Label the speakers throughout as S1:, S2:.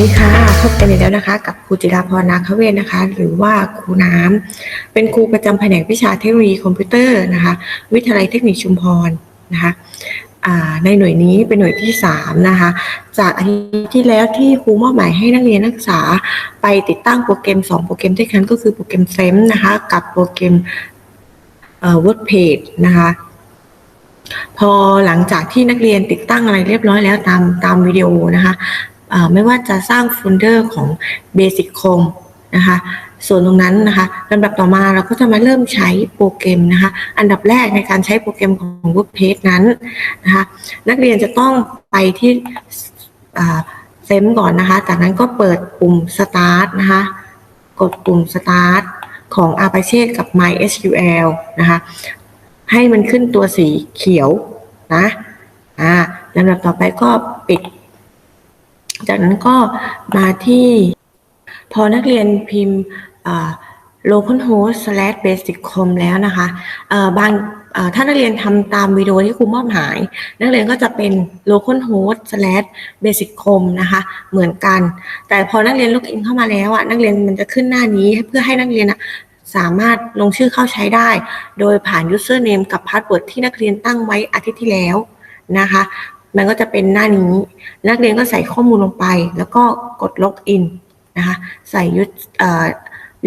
S1: ดีค่ะพบกันอีกแล้วนะคะ กับครูจิราพรนาคเวศนะคะ หรือว่าครูน้ำเป็นครูประจำแผนกวิชาเทคโนโลยีคอมพิวเตอร์นะคะ วิทยาลัยเทคนิคชุมพรนะคะในหน่วยนี้เป็นหน่วยที่สามนะคะ จากอาทิตย์ที่แล้วที่ครูมอบหมายให้นักเรียนนักศึกษา ไปติดตั้งโปรแกรม 2 โปรแกรมด้วยกันก็คือโปรแกรมเซมนะคะกับโปรแกรมเอ่อ WordPage นะคะพอหลังจากที่นักเรียนติดตั้งอะไรเรียบร้อยแล้วตามตามวิดีโอนะคะ ไม่ว่าจะสร้างโฟลเดอร์ของ Basic Com นะคะ ส่วนตรงนั้นนะคะลำดับต่อมาเราก็จะมาเริ่มใช้โปรแกรมนะคะ อันดับแรกในการใช้โปรแกรมของ WordPage นั้นนะคะ นักเรียนจะต้องไปที่เซมก่อนนะคะ จากนั้นก็เปิดปุ่ม Start นะคะ กดปุ่ม Start ของ Apache กับ MySQL นะคะ ให้มันขึ้นตัวสีเขียวนะ อ่าลำดับต่อไปก็ปิด จากนั้นก็มาที่พอนักเรียนพิมพ์ localhost slash basiccom แล้วนะคะบางเอ่อถ้านักเรียนทำตามวิดีโอที่ครูมอบหมาย นักเรียนก็จะเป็น localhost slash basiccom นะคะเหมือนกัน แต่พอนักเรียนล็อกอินเข้ามาแล้วอะนักเรียนมันจะขึ้นหน้านี้เพื่อให้นักเรียนสามารถลงชื่อเข้าใช้ได้ โดยผ่าน username กับ password ที่นักเรียนตั้งไว้อาทิตย์ที่แล้วนะคะ มันก็จะเป็นหน้านี้ นักเรียนก็ใส่ข้อมูลลงไป แล้วก็กด login นนะคะใส่ยุเอ่อ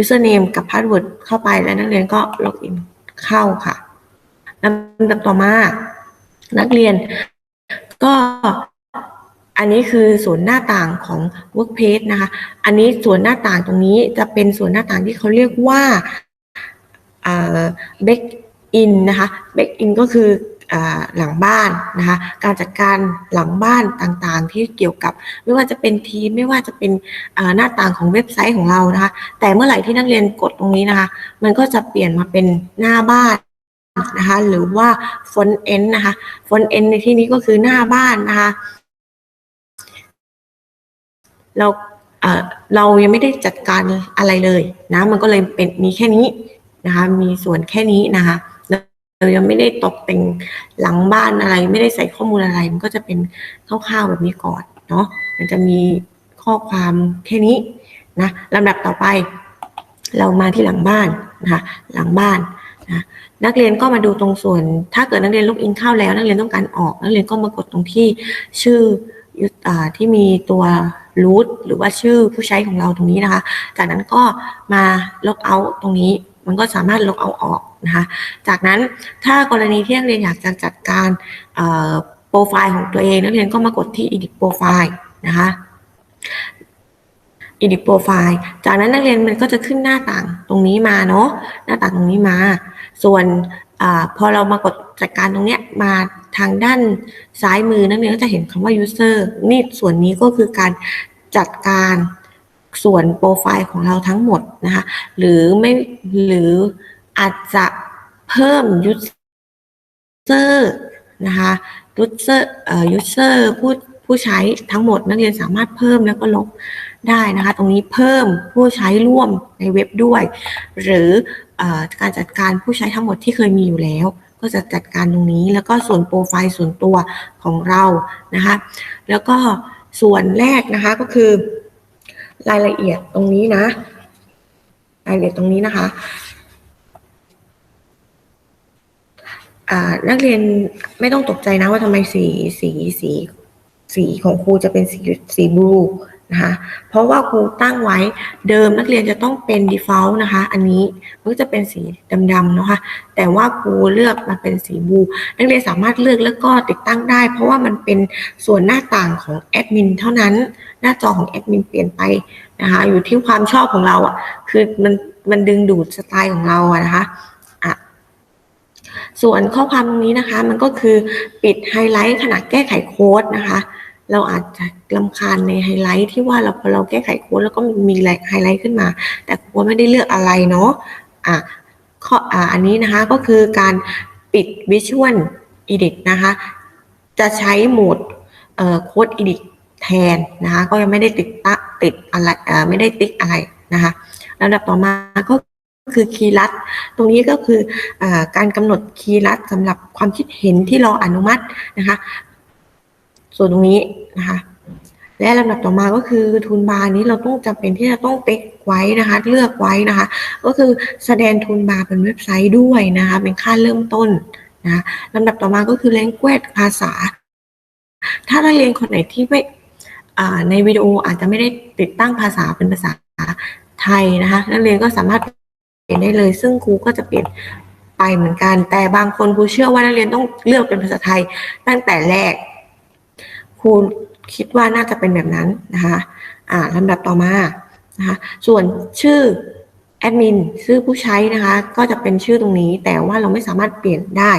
S1: username กับ password เข้าไปแล้วนักเรียนก็ login เข้าค่ะลำดับต่อมา นักเรียนก็อันนี้คือส่วนหน้าต่างของ workpage นะคะ อันนี้ส่วนหน้าต่างตรงนี้จะเป็นส่วนหน้าต่างที่เขาเรียกว่าเอ่อ back in นะคะ back in ก็คือ หลังบ้านนะคะการจัดการหลังบ้านต่างๆ ที่เกี่ยวกับไม่ว่าจะเป็นทีมไม่ว่าจะเป็นหน้าต่างของเว็บไซต์ของเรานะคะแต่เมื่อไหร่ที่นักเรียนกดตรงนี้นะคะ มันก็จะเปลี่ยนมาเป็นหน้าบ้านนะคะหรือว่า front end นะคะ front end ในที่นี้ก็คือหน้าบ้านนะคะเราเออเรายังไม่ได้จัดการอะไรเลยนะ มันก็เลยเป็นมีแค่นี้นะคะ มีส่วนแค่นี้นะคะ ยังไม่ได้ตกแต่งหลังบ้านอะไร ไม่ได้ใส่ข้อมูลอะไร มันก็จะเป็นคร่าวๆแบบนี้ก่อนเนาะมันจะมีข้อความแค่นี้นะลำดับต่อไป เรามาที่หลังบ้านนะคะหลังบ้านนะนักเรียนก็มาดูตรงส่วน ถ้าเกิดนักเรียนล็อกอินเข้าแล้ว นักเรียนต้องการออก นักเรียนก็มากดตรงที่ชื่อยุทอ่าที่มีตัว root หรือว่าชื่อผู้ใช้ของเราตรงนี้นะคะ จากนั้นก็มาล็อกเอาตรงนี้ มันก็สามารถล็อกเอาออก นะคะจากนั้นถ้ากรณีที่นักเรียนอยากจะจัดการโปรไฟล์ของตัวเองนักเรียนก็มากดที่ edit profile นะคะ edit profile จากนั้นนักเรียนมันก็จะขึ้นหน้าต่างตรงนี้มาเนาะหน้าต่างตรงนี้มา ส่วนอพอเรามากดจัดการตรงเนี้ยมาทางด้านซ้ายมือนักเรียนก็จะเห็นคำว่า user นี่ส่วนนี้ก็คือการจัดการส่วนโปรไฟล์ของเราทั้งหมดนะคะหรือไม่หรือ อาจจะเพิ่ม user นะคะ user เอ่อ user ผู้ผู้ใช้ทั้งหมดนักเรียนสามารถเพิ่มแล้วก็ลบได้นะคะ ตรงนี้เพิ่มผู้ใช้ร่วมในเว็บด้วย หรืออการจัดการผู้ใช้ทั้งหมดที่เคยมีอยู่แล้ว ก็จะจัดการตรงนี้แล้วก็ส่วนโปรไฟล์ส่วนตัวของเรานะคะแล้วก็ส่วนแรกนะคะก็คือรายละเอียดตรงนี้นะ รายละเอียดตรงนี้นะคะอ่า นักเรียนไม่ต้องตกใจนะว่าทำไมสีสีสีสีของครูจะเป็นสีสีบลูนะคะเพราะว่าครูตั้งไว้เดิมนักเรียนจะต้องเป็น default นะคะ อันนี้มันก็จะเป็นสีดำๆนะคะ แต่ว่าครูเลือกมาเป็นสีบลูนักเรียนสามารถเลือกแล้วก็ติดตั้งได้ เพราะว่ามันเป็นส่วนหน้าต่างของแอดมินเท่านั้น หน้าจอของแอดมินเปลี่ยนไปนะคะ อยู่ที่ความชอบของเราอะคือมันมันดึงดูดสไตล์ของเราอะนะคะอะ ส่วนข้อความตรงนี้นะคะ มันก็คือปิดไฮไลท์ขณะแก้ไขโค้ดนะคะ เราอาจจะลำคาญในไฮไลท์ที่ว่าเราพอเราแก้ไขโค้ดแล้วก็มีไฮไลท์ขึ้นมา แต่ครูไม่ได้เลือกอะไรเนาะอะข้ออ่าอันนี้นะคะก็คือการปิด Visual Edit นะคะ จะใช้โหมดเอ่อโค้ด Edit แทนนะคะ ก็ยังไม่ได้ติดตะติดอะไรเอ่อไม่ได้ติ๊กอะไรนะคะลำดับต่อมาก็ คือคีย์ลัด ตรงนี้ก็คืออการกำหนดคีย์ลัดสำหรับความคิดเห็นที่รออนุมัตินะคะ ส่วนตรงนี้นะคะ และลำดับต่อมาก็คือทูลบาร์นี้เราต้องจำเป็นที่จะต้องเป๊กไว้นะคะ เลือกไว้นะคะ ก็คือแสดงทูลบาร์เป็นเว็บไซต์ด้วยนะคะ เป็นค่าเริ่มต้นนะลำดับต่อมาก็คือ language ภาษา ถ้านักเรียนคนไหนที่ไม่ในวิดีโออาจจะไม่ได้ติดตั้งภาษาเป็นภาษาไทยนะคะ นักเรียนก็สามารถ เปลี่ยนได้เลย ซึ่งครูก็จะเปลี่ยนไปเหมือนกัน แต่บางคนครูเชื่อว่านักเรียนต้องเลือกเป็นภาษาไทยตั้งแต่แรก ครูคิดว่าน่าจะเป็นแบบนั้นนะคะ อ่าลำดับต่อมา นะคะ ส่วนชื่อแอดมินชื่อผู้ใช้นะคะ ก็จะเป็นชื่อตรงนี้ แต่ว่าเราไม่สามารถเปลี่ยนได้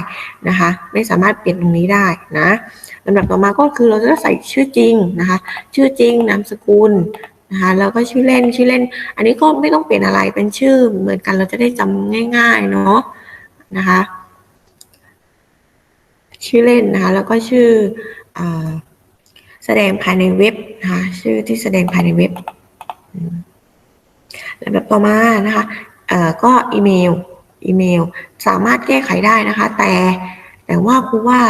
S1: นะคะ ไม่สามารถเปลี่ยนตรงนี้ได้นะลำดับต่อมาก็คือเราจะใส่ชื่อจริงนะคะ ชื่อจริงนามสกุล นะคะแล้วก็ชื่อเล่นชื่อเล่น อันนี้ก็ไม่ต้องเปลี่ยนอะไรเป็นชื่อเหมือนกันเราจะได้จำง่ายๆเนาะนะคะชื่อเล่นนะคะแล้วก็ชื่ออแสดงภายในเว็บนะคะชื่อที่แสดงภายในเว็บอืมลำดับต่อมานะคะก็อีเมลอีเมลสามารถแก้ไขได้นะคะ แต่แต่ว่าครูว่า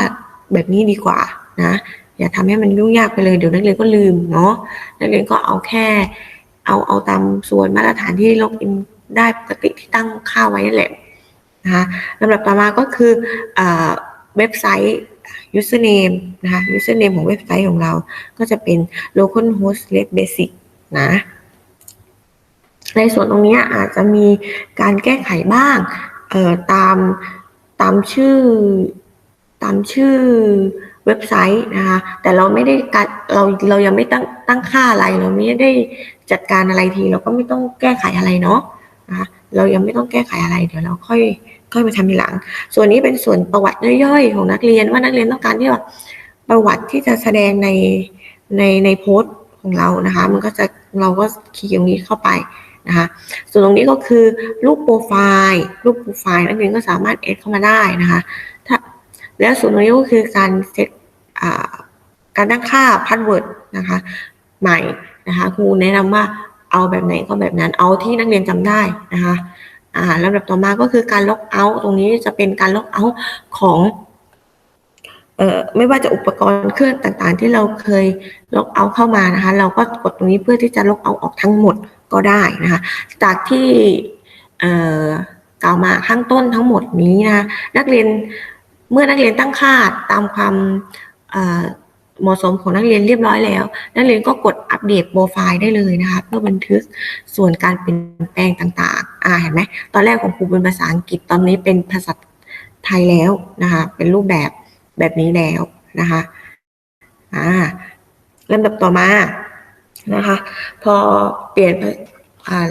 S1: แบบนี้ดีกว่านะ อย่าทำให้มันยุ่งยากไปเลยเดี๋ยวนักเรียนก็ลืมเนาะนักเรียนก็เอาแค่ เอาเอาตามส่วนมาตรฐานที่ล็อกอินได้ปกติที่ตั้งค่าไว้นั่นแหละนะคะลำดับต่อมาก็คือเว็บไซต์ username นะคะ username ของเว็บไซต์ของเราก็จะเป็น localhost basic นะในส่วนตรงนี้อาจจะมีการแก้ไขบ้างตามตามชื่อตามชื่อ เว็บไซต์นะคะแต่เราไม่ได้การเราเรายังไม่ตั้งตั้งค่าอะไรเราไม่ได้จัดการอะไรที เราก็ไม่ต้องแก้ไขอะไรเนาะนะคะเรายังไม่ต้องแก้ไขอะไรเดี๋ยวเราค่อยค่อยมาทำทีหลัง ส่วนนี้เป็นส่วนประวัติย่อยๆ ของนักเรียนว่านักเรียนต้องการที่แบบประวัติที่จะแสดงในในในโพสต์ของเรานะคะ มันก็จะเราก็คีย์ตรงนี้เข้าไปนะคะส่วนตรงนี้ก็คือรูปโปรไฟล์รูปโปรไฟล์นักเรียนก็สามารถเอดเข้ามาได้นะคะ แล้วส่วนตรงนี้ก็คือการเซตการตั้งค่าพาสเวิร์ดนะคะใหม่นะคะครูแนะนำว่าเอาแบบไหนก็แบบนั้นเอาที่นักเรียนจำได้นะคะอ่าลำดับต่อมาก็คือการล็อกเอาท์ตรงนี้จะเป็นการล็อกเอาท์ของเอ่อไม่ว่าจะอุปกรณ์เครื่องต่างๆ ที่เราเคยล็อกเอาท์เข้ามานะคะ เราก็กดตรงนี้เพื่อที่จะล็อกเอาท์ออกทั้งหมดก็ได้นะคะ จากที่เอ่อกล่าวมาข้างต้นทั้งหมดนี้นะนักเรียน เมื่อนักเรียนตั้งค่าตามความเอ่อเหมาะสมของนักเรียนเรียบร้อยแล้ว นักเรียนก็กดอัปเดตโปรไฟล์ได้เลยนะคะเพื่อบันทึกส่วนการเปลี่ยนแปลงต่างๆ อ่าเห็นไหมตอนแรกของครูเป็นภาษาอังกฤษตอนนี้เป็นภาษาไทยแล้วนะคะเป็นรูปแบบแบบนี้แล้วนะคะอ่าลำดับต่อมานะคะ พอเปลี่ยนอ่า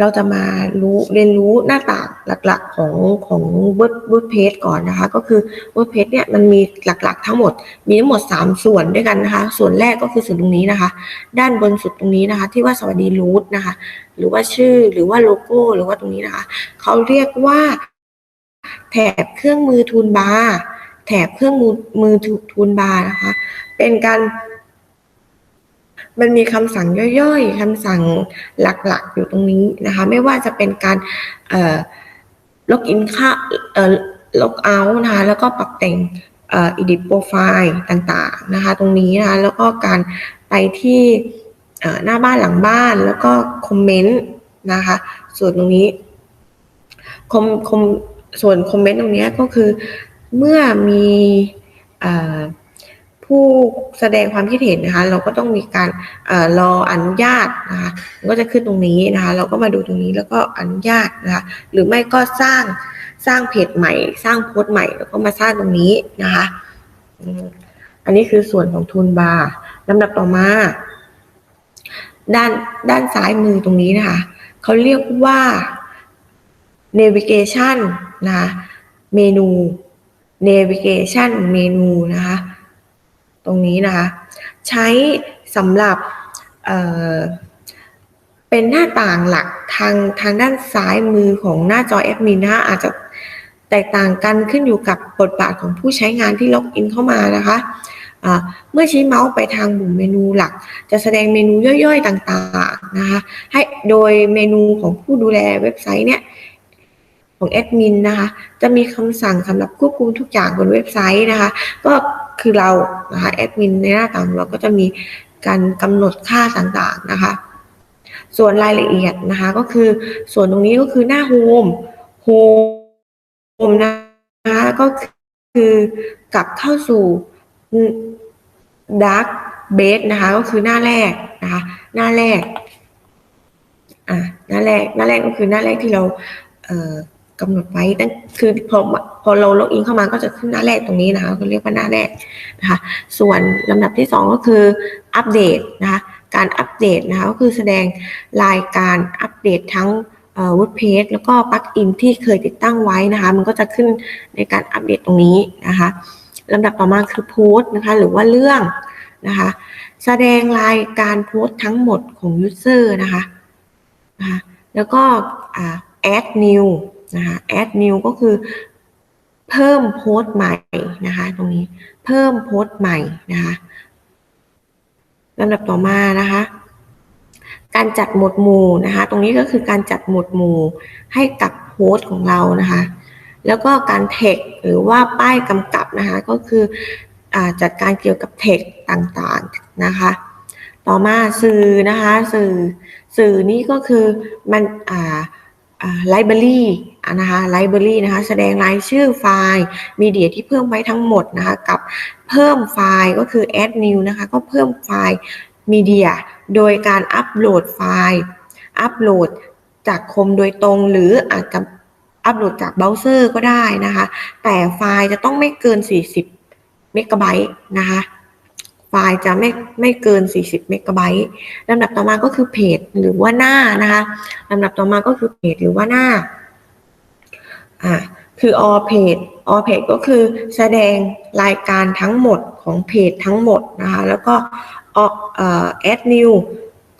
S1: เราจะมารู้เรียนรู้หน้าต่างหลักๆของของเว็บเว็บเพจก่อนนะคะ ก็คือเว็บเพจเนี่ยมันมีหลักๆ ทั้งหมดมีทั้งหมด 3 ส่วนด้วยกันนะคะ ส่วนแรกก็คือส่วนตรงนี้นะคะ ด้านบนสุดตรงนี้นะคะ ที่ว่าสวัสดีรูทนะคะ หรือว่าชื่อหรือว่าโลโก้หรือว่าตรงนี้นะคะเขาเรียกว่าแถบเครื่องมือทูลบาร์แถบเครื่องมือมือทูลบาร์นะคะ เป็นการ มันมีคำสั่งย่อยๆคำสั่งหลักๆอยู่ตรงนี้นะคะ ไม่ว่าจะเป็นการล็อกอินค่าล็อกเอาท์นะคะ แล้วก็ปรับแต่งเอ่อ edit profile ต่างๆ นะคะ ตรงนี้นะคะ แล้วก็การไปที่หน้าบ้านหลังบ้านแล้วก็คอมเมนต์นะคะ ส่วนตรงนี้คอมคอมส่วนคอมเมนต์ตรงนี้ก็คือเมื่อมีเอ่อ ผู้แสดงความคิดเห็นนะคะ เราก็ต้องมีการเอ่อรออนุญาตนะคะก็จะขึ้นตรงนี้นะคะ เราก็มาดูตรงนี้แล้วก็อนุญาตนะคะหรือไม่ก็สร้างสร้างเพจใหม่ สร้างโพสต์ใหม่แล้วก็มาสร้างตรงนี้นะคะอันนี้คือส่วนของทูลบาร์ลำดับต่อมา ด้านด้านซ้ายมือตรงนี้นะคะเขาเรียกว่า navigation นะคะเมนู navigation เมนูนะคะ ตรงนี้นะคะ ใช้สำหรับเเป็นหน้าต่างหลักทางทางด้านซ้ายมือของหน้าจอแอดมินนะคะอาจจะแตกต่างกันขึ้นอยู่กับบทบาทของผู้ใช้งานที่ล็อกอินเข้ามานะคะเมื่อชี้เมาส์ไปทางปุ่มเมนูหลัก จะแสดงเมนูย่อยๆต่างๆนะคะให้โดยเมนูของผู้ดูแลเว็บไซต์เนี่ย ของแอดมินนะคะ จะมีคำสั่งสำหรับควบคุมทุกอย่างบนเว็บไซต์นะคะ ก็คือเรานะคะแอดมินในหน้าต่างเราก็จะมีการกำหนดค่าต่างๆนะคะ ส่วนรายละเอียดนะคะก็คือส่วนตรงนี้ก็คือหน้าโฮมโฮมนะคะก็คือกลับเข้าสู่ dark base นะคะก็คือหน้าแรกนะคะหน้าแรกอ่าหน้าแรกหน้าแรกก็คือหน้าแรกที่เราเอ่อ กำหนดไว้ตั้งคือพอพอเราล็อกอินเข้ามาก็จะขึ้นหน้าแรกตรงนี้นะคะก็เรียกว่าหน้าแรกนะคะส่วนลำดับที่สองก็คืออัปเดตนะคะการอัปเดตนะคะก็คือแสดงรายการอัปเดตทั้งวิร์ดเพจแล้วก็ปลั๊กอินที่เคยติดตั้งไว้นะคะมันก็จะขึ้นในการอัปเดตตรงนี้นะคะลำดับต่อมาคือโพสต์นะคะหรือว่าเรื่องนะคะแสดงรายการโพสต์ทั้งหมดของ user นะคะนะคะแล้วก็แอ่า add new นะคะ add new ก็คือเพิ่มโพสต์ใหม่นะคะ ตรงนี้เพิ่มโพสต์ใหม่นะคะลำดับต่อมานะคะ การจัดหมวดหมู่นะคะ ตรงนี้ก็คือการจัดหมวดหมู่ให้กับโพสต์ของเรานะคะ แล้วก็การเทคหรือว่าป้ายกำกับนะคะ ก็คืออจัดการเกี่ยวกับเทคต่างๆนะคะ ต่อมาสื่อนะคะ สื่อสื่อนี้ก็คือมันอ่าไลบรารี นะคะไลบรารีนะคะแสดงรายชื่อไฟล์มีเดียที่เพิ่มไว้ทั้งหมดนะคะกับเพิ่มไฟล์ก็คือ add new นะคะก็เพิ่มไฟล์มีเดียโดยการอัปโหลดไฟล์อัปโหลดจากคมโดยตรงหรืออาจจะอัปโหลดจากเบราว์เซอร์ก็ได้นะคะ แต่ไฟล์จะต้องไม่เกิน 40 เมกะไบต์นะคะไฟล์จะไม่ไม่เกิน 40 เมกะไบต์ลำดับต่อมาก็คือเพจหรือว่าหน้านะคะลำดับต่อมาก็คือเพจหรือว่าหน้า อ่าคือ all page all page ก็คือแสดงรายการทั้งหมดของเพจทั้งหมดนะคะแล้วก็ add new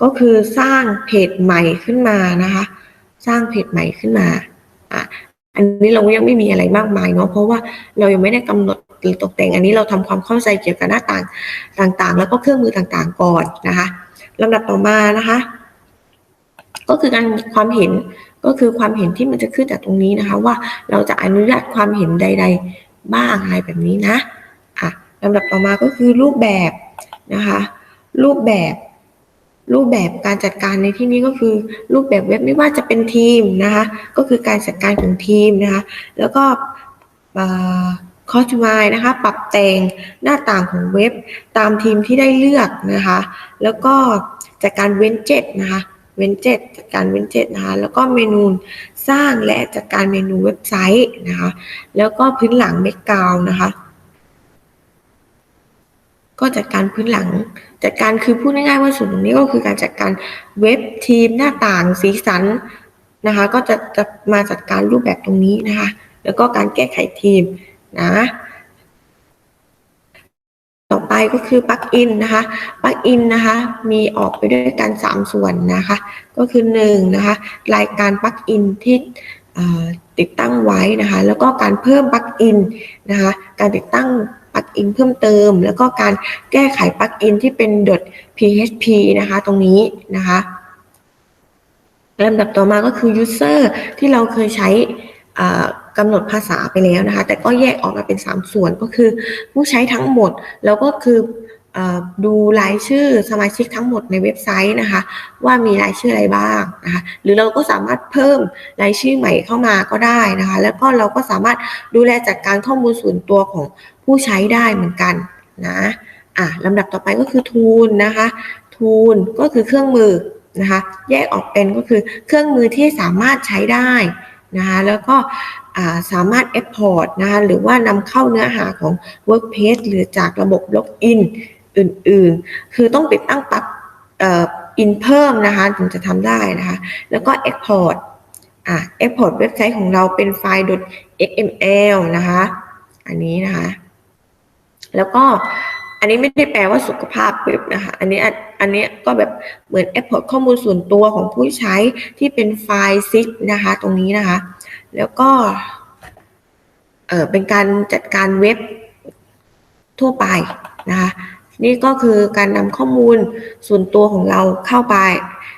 S1: ก็คือสร้างเพจใหม่ขึ้นมานะคะสร้างเพจใหม่ขึ้นมาอะอันนี้เรายังไม่มีอะไรมากมายเนาะเพราะว่าเรายังไม่ได้กำหนดหรือตกแต่งอันนี้เราทำความเข้าใจเกี่ยวกับหน้าต่างต่างๆ แล้วก็เครื่องมือต่างๆก่อนนะคะลำดับต่อมานะคะ ก็คือการความเห็น ก็คือความเห็นที่มันจะขึ้นจากตรงนี้นะคะ ว่าเราจะอนุญาตความเห็นใด ๆ บ้างอะไรแบบนี้นะอะลำดับต่อมาก็คือรูปแบบนะคะ รูปแบบรูปแบบการจัดการในที่นี้ก็คือรูปแบบเว็บไม่ว่าจะเป็นทีมนะคะ ก็คือการจัดการของทีมนะคะ แล้วก็คอสตูมายนะคะ ปรับแต่งหน้าต่างของเว็บตามทีมที่ได้เลือกนะคะ แล้วก็จัดการเว้นเจ็ดนะคะ เว้นเจ็ดจัดการเว้นเจ็ดนะคะแล้วก็เมนูสร้างและจัดการเมนูเว็บไซต์นะคะแล้วก็พื้นหลังเมกกาวนะคะก็จัดการพื้นหลัง จัดการคือพูดง่ายๆว่าส่วนตรงนี้ก็คือการจัดการเว็บทีมหน้าต่างสีสันนะคะ ก็จะจะมาจัดการรูปแบบตรงนี้นะคะ แล้วก็การแก้ไขทีมนะ ต่อไปก็คือปลั๊กอินนะคะปลั๊กอินนะคะ มีออกไปด้วยกัน 3 ส่วนนะคะ ก็คือ1นะคะ รายการปลั๊กอินที่ติดตั้งไว้นะคะ แล้วก็การเพิ่มปลั๊กอินนะคะ การติดตั้งปลั๊กอินเพิ่มเติม แล้วก็การแก้ไขปลั๊กอินที่เป็น .php นะคะ ตรงนี้นะคะลำดับต่อมาก็คือ user ที่เราเคยใช้ กำหนดภาษาไปแล้วนะคะ แต่ก็แยกออกมาเป็น 3 ส่วนก็คือผู้ใช้ทั้งหมด แล้วก็คือดูรายชื่อสมาชิกทั้งหมดในเว็บไซต์นะคะ ว่ามีรายชื่ออะไรบ้างนะคะหรือเราก็สามารถเพิ่มรายชื่อใหม่เข้ามาก็ได้นะคะ แล้วก็เราก็สามารถดูแลจัดการข้อมูลส่วนตัวของผู้ใช้ได้เหมือนกันนะอะลำดับต่อไปก็คือทูลนะคะ ทูลก็คือเครื่องมือนะคะ แยกออกเป็นก็คือเครื่องมือที่สามารถใช้ได้ นะคะแล้วก็สามารถ Export นะคะหรือว่านำเข้าเนื้อหาของ Workpage หรือจากระบบล็อกอินอื่นๆ คือต้องติดตั้งปลั๊กอินเพิ่มนะคะถึงจะทำได้นะคะแล้วก็ Export อ่า Export เว็บไซต์ของเราเป็นไฟล์ .xml นะคะ อันนี้นะคะ แล้วก็ อันนี้ไม่ได้แปลว่าสุขภาพเว็บนะคะ อันนี้อันนี้ก็แบบเหมือน Export ข้อมูลส่วนตัวของผู้ใช้ที่เป็นไฟล์ซิปนะคะ ตรงนี้นะคะ แล้วก็เออเป็นการจัดการเว็บทั่วไปนะคะนี่ก็คือการนำข้อมูลส่วนตัวของเราเข้าไป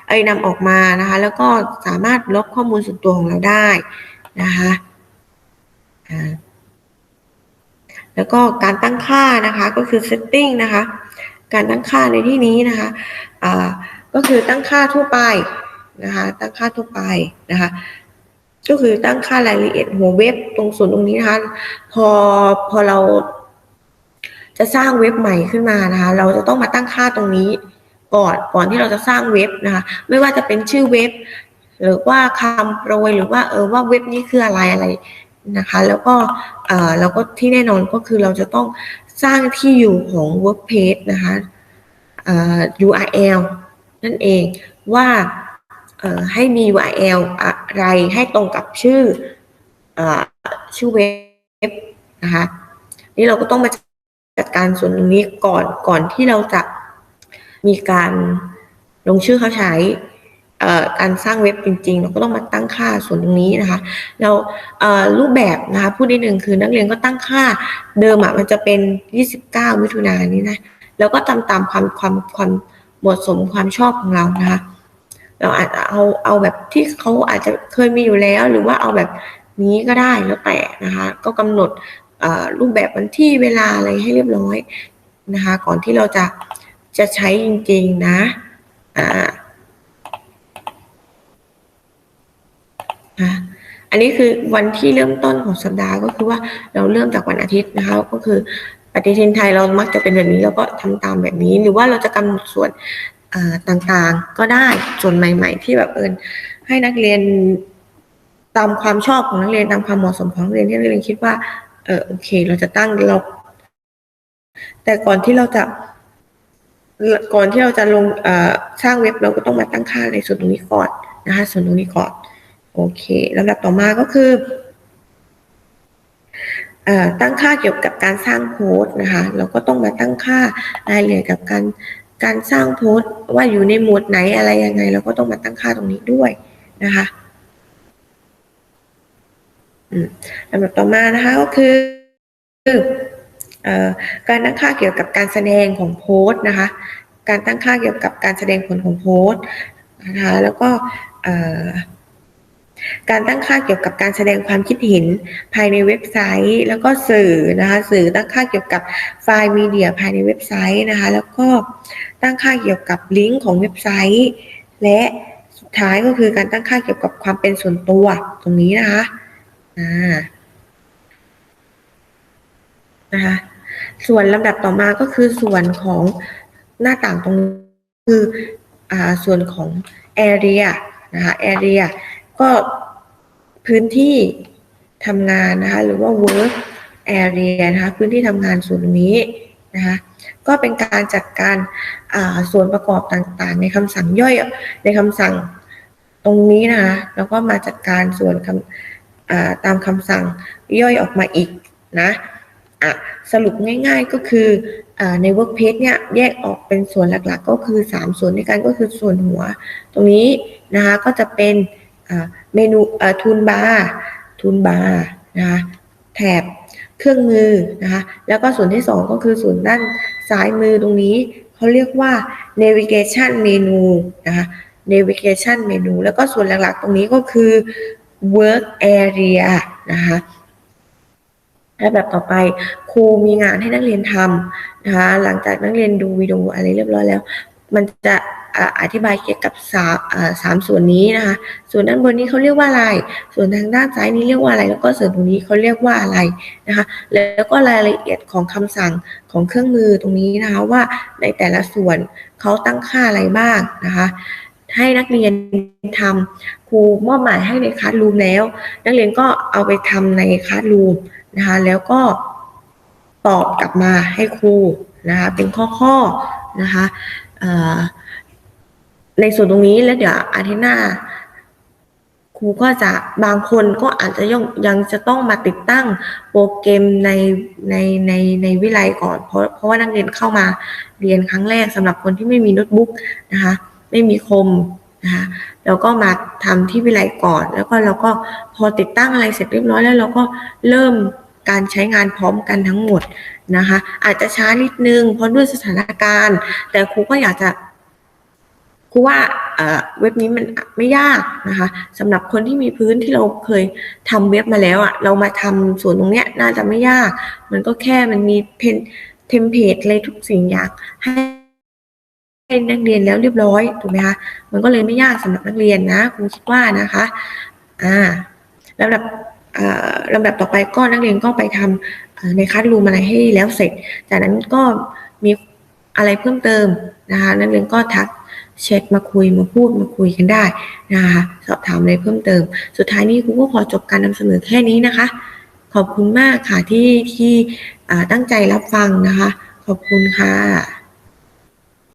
S1: เอ้ยนำออกมานะคะ แล้วก็สามารถลบข้อมูลส่วนตัวของเราได้นะคะ แล้วก็การตั้งค่านะคะก็คือ setting นะคะ การตั้งค่าในที่นี้นะคะก็คือตั้งค่าทั่วไปนะคะตั้งค่าทั่วไปนะคะก็คือตั้งค่ารายละเอียดหัวเว็บตรงส่วนตรงนี้นะคะพอพอเราจะสร้างเว็บใหม่ขึ้นมานะคะเราจะต้องมาตั้งค่าตรงนี้ก่อนก่อนที่เราจะสร้างเว็บนะคะไม่ว่าจะเป็นชื่อเว็บ หรือว่าคำโปรยหรือว่าเออว่าเว็บนี้คืออะไรอะไร นะคะ แล้วก็เอ่อแล้วก็ที่แน่นอนก็คือเราจะต้องสร้างที่อยู่ของ work page นะคะเอ่อ URL นั่นเองว่าเอ่อให้มี URL อะไรให้ตรงกับชื่อเอ่อชื่อเว็บนะคะนี่เราก็ต้องมาจัดการส่วนตรงนี้ก่อนก่อนที่เราจะมีการลงชื่อเขาใช้ การสร้างเว็บจริงๆ เราก็ต้องมาตั้งค่าส่วนตรงนี้นะคะ เรารูปแบบนะคะพูดนิดหนึ่งคือนักเรียนก็ตั้งค่าเดิมอะมันจะเป็น 29 มิถุนายนนี้นะแล้วก็ตามตามความความความเหมาะสมความชอบของเรานะคะ เราอาจจะเอาเอาแบบที่เขาอาจจะเคยมีอยู่แล้ว หรือว่าเอาแบบนี้ก็ได้แล้วแต่นะคะ ก็กำหนดรูปแบบวันที่เวลาอะไรให้เรียบร้อยนะคะ ก่อนที่เราจะจะใช้จริงๆนะอ่า อะอันนี้คือวันที่เริ่มต้นของสัปดาห์ก็คือว่าเราเริ่มจากวันอาทิตย์นะคะก็คือปฏิทินไทยเรามักจะเป็นแบบนี้เราก็ทำตามแบบนี้ หรือว่าเราจะกำหนดส่วนต่างๆก็ได้ส่วนใหม่ ๆ ที่แบบเอิญให้นักเรียนตามความชอบของนักเรียนตามความเหมาะสมของนักเรียนที่นักเรียนคิดว่าเออโอเค เราจะตั้งเราแต่ก่อนที่เราจะก่อนที่เราจะลงสร้างเว็บเราก็ต้องมาตั้งค่าในส่วนตรงนี้ก่อนนะคะส่วนตรงนี้ก่อน โอเคลำดับต่อมาก็คือตั้งค่าเกี่ยวกับการสร้างโพสต์นะคะ เราก็ต้องมาตั้งค่ารายละเอียดกับการการสร้างโพสต์ ว่าอยู่ในหมวดไหนอะไรยังไง เราก็ต้องมาตั้งค่าตรงนี้ด้วยนะคะลำดับต่อมานะคะก็คืออการตั้งค่าเกี่ยวกับการแสดงของโพสต์นะคะ การตั้งค่าเกี่ยวกับการแสดงผลของโพสต์นะคะแล้วก็ การตั้งค่าเกี่ยวกับการแสดงความคิดเห็นภายในเว็บไซต์ แล้วก็สื่อนะคะสื่อตั้งค่าเกี่ยวกับไฟล์มีเดียภายในเว็บไซต์นะคะแล้วก็ตั้งค่าเกี่ยวกับลิงก์ของเว็บไซต์ และสุดท้ายก็คือการตั้งค่าเกี่ยวกับความเป็นส่วนตัวตรงนี้นะคะอ่านะคะส่วนลำดับต่อมาก็คือส่วนของหน้าต่างตรงนี้คืออ่าส่วนของ area นะคะ area ก็พื้นที่ทำงานนะคะหรือว่า work area นะคะพื้นที่ทำงานส่วนนี้นะคะก็เป็นการจัดการาส่วนประกอบต่างๆ ในคำสั่งย่อยในคำสั่งตรงนี้นะคะแล้วก็มาจัดการส่วนคำอ่าตามคำสั่งย่อยออกมาอีกนะอะสรุปง่ายๆก็คืออใน workpage เนี่ยแยกออกเป็นส่วนหลักๆ ก็คือ 3 ส่วนด้วยกันก็คือส่วนหัว ตรงนี้นะคะก็จะเป็น เมนูทูนบาร์ทูนบาร์นะคะแถบเครื่องมือนะคะแล้วก็ส่วนที่ 2 ก็คือส่วนด้านซ้ายมือตรงนี้เขาเรียกว่า navigation menu นะคะ navigation menu แล้วก็ส่วนหลักๆ ตรงนี้ก็คือ work area นะคะและแบบต่อไปครูมีงานให้นักเรียนทำนะคะหลังจากนักเรียนดูวิดีโออะไรเรียบร้อยแล้ว มันจะอธิบายเกี่ยวกับสามสามส่วนนี้นะคะ ส่วนด้านบนนี้เขาเรียกว่าอะไร ส่วนทางด้านซ้ายนี้เรียกว่าอะไร แล้วก็ส่วนตรงนี้เขาเรียกว่าอะไรนะคะ แล้วก็รายละเอียดของคำสั่งของเครื่องมือตรงนี้นะคะว่าในแต่ละส่วนเขาตั้งค่าอะไรบ้างนะคะให้นักเรียนทำครูมอบหมายให้ในคลาสรูมแล้ว นักเรียนก็เอาไปทำในคลาสรูมนะคะแล้วก็ตอบกลับมาให้ครูนะคะเป็นข้อๆนะคะ ในส่วนตรงนี้แล้วเดี๋ยวอาทิตย์หน้าครูก็จะบางคนก็อาจจะยังยังจะต้องมาติดตั้งโปรแกรมในในในในวิไลก่อน เพราะเพราะว่านักเรียนเข้ามาเรียนครั้งแรกสำหรับคนที่ไม่มีโน้ตบุ๊กนะคะไม่มีคมนะคะเราก็มาทำที่วิไลก่อน แล้วก็เราก็พอติดตั้งอะไรเสร็จเรียบร้อยแล้วเราก็เริ่มการใช้งานพร้อมกันทั้งหมด นะคะ อาจจะช้านิดนึง เพราะด้วยสถานการณ์ แต่ครูก็อยากจะครูว่าเว็บนี้มันไม่ยากนะคะสำหรับคนที่มีพื้นที่เราเคยทำเว็บมาแล้วอะเรามาทำส่วนตรงเนี้ยน่าจะไม่ยาก มันก็แค่มันมีเพนเทมเพลตอะไรทุกสิ่งอย่างให้ให้นักเรียนแล้วเรียบร้อยถูกไหมคะมันก็เลยไม่ยากสำหรับนักเรียนนะครูคิดว่านะคะ อ่าลำดับ ลำดับต่อไปก็นักเรียนก็ไปทำในคัสรูมอะไรให้แล้วเสร็จ จากนั้นก็มีอะไรเพิ่มเติมนะคะนักเรียนก็ทักแชทมาคุยมาพูดมาคุยกันได้นะคะสอบถามอะไรเพิ่มเติม สุดท้ายนี้ครูก็ขอจบการนำเสนอแค่นี้นะคะ ขอบคุณมากค่ะที่ที่ตั้งใจรับฟังนะคะ ขอบคุณค่ะ